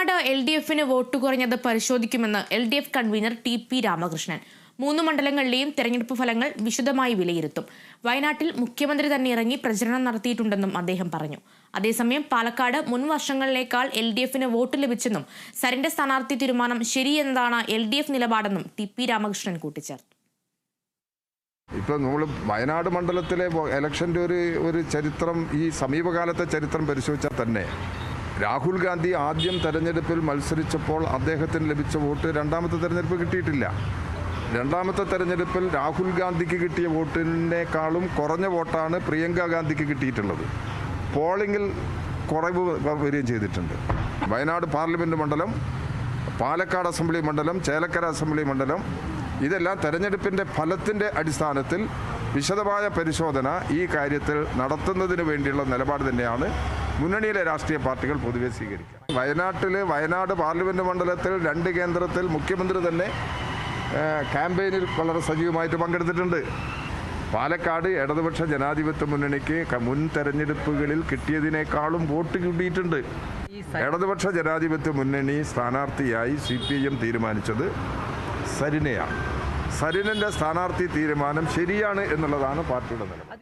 Wayanad L D എഫിന് vote കുറഞ്ഞത് പരിശോധിക്കുമെന്ന് L D F convenor T P Ramakrishnan. മൂന്ന് മണ്ഡലങ്ങളിലെയും തെരഞ്ഞെടുപ്പ് ഫലങ്ങൾ വിശദമായി വിലയിരുത്തും. വയനാട്ടിൽ മുഖ്യമന്ത്രി തന്നെ ഇറങ്ങി പ്രചരണം നടത്തിയിട്ടുണ്ടെന്നും അദ്ദേഹം പറഞ്ഞു. അതേസമയം പാലക്കാട് മുൻ വർഷങ്ങളിലേക്കാൾ എൽ ഡി എഫിന് വോട്ട് ലഭിച്ചെന്നും സരിന്റെ സ്ഥാനാർത്ഥി തീരുമാനം ശരിയെന്നതാണ് എൽ ഡി എഫ് നിലപാടെന്നും ടി പി രാമകൃഷ്ണൻ കൂട്ടിച്ചേർത്തു. ഇപ്പോൾ നമ്മൾ വയനാട് മണ്ഡലത്തിലെ ഇലക്ഷന്റെ ഒരു ഒരു ചരിത്രം ഈ സമീപകാലത്തെ ചരിത്രം പരിശോധിച്ചാൽ തന്നെ രാഹുൽ ഗാന്ധി ആദ്യം തെരഞ്ഞെടുപ്പിൽ മത്സരിച്ചപ്പോൾ അദ്ദേഹത്തിന് ലഭിച്ച വോട്ട് രണ്ടാമത്തെ തെരഞ്ഞെടുപ്പ് കിട്ടിയിട്ടില്ല. രണ്ടാമത്തെ തെരഞ്ഞെടുപ്പിൽ രാഹുൽ ഗാന്ധിക്ക് കിട്ടിയ വോട്ടിനേക്കാളും കുറഞ്ഞ വോട്ടാണ് പ്രിയങ്ക ഗാന്ധിക്ക് കിട്ടിയിട്ടുള്ളത്. പോളിംഗിൽ കുറവ് വരികയും ചെയ്തിട്ടുണ്ട്. വയനാട് പാർലമെന്റ് മണ്ഡലം പാലക്കാട് അസംബ്ലി മണ്ഡലം ചേലക്കര അസംബ്ലി മണ്ഡലം ഇതെല്ലാം തെരഞ്ഞെടുപ്പിന്റെ ഫലത്തിന്റെ അടിസ്ഥാനത്തിൽ വിശദമായ പരിശോധന ഈ കാര്യത്തിൽ നടത്തുന്നതിന് വേണ്ടിയുള്ള നിലപാട് തന്നെയാണ് മുന്നണിയിലെ രാഷ്ട്രീയ പാർട്ടികൾ പൊതുവെ സ്വീകരിക്കുക വയനാട്ടിൽ വയനാട് പാർലമെന്റ് മണ്ഡലത്തിൽ രണ്ട് കേന്ദ്രത്തിൽ മുഖ്യമന്ത്രി തന്നെ ക്യാമ്പയിനിൽ വളരെ സജീവമായിട്ട് പങ്കെടുത്തിട്ടുണ്ട്. പാലക്കാട് ഇടതുപക്ഷ ജനാധിപത്യ മുന്നണിക്ക് മുൻ തെരഞ്ഞെടുപ്പുകളിൽ കിട്ടിയതിനേക്കാളും വോട്ട് കിട്ടിയിട്ടുണ്ട്. ഇടതുപക്ഷ ജനാധിപത്യ മുന്നണി സ്ഥാനാർത്ഥിയായി സി പി എം തീരുമാനിച്ചത് സരിനയാണ്. സരിനന്റെ സ്ഥാനാർത്ഥി തീരുമാനം ശരിയാണ് എന്നുള്ളതാണ് പാർട്ടിയുടെ നിലപാട്.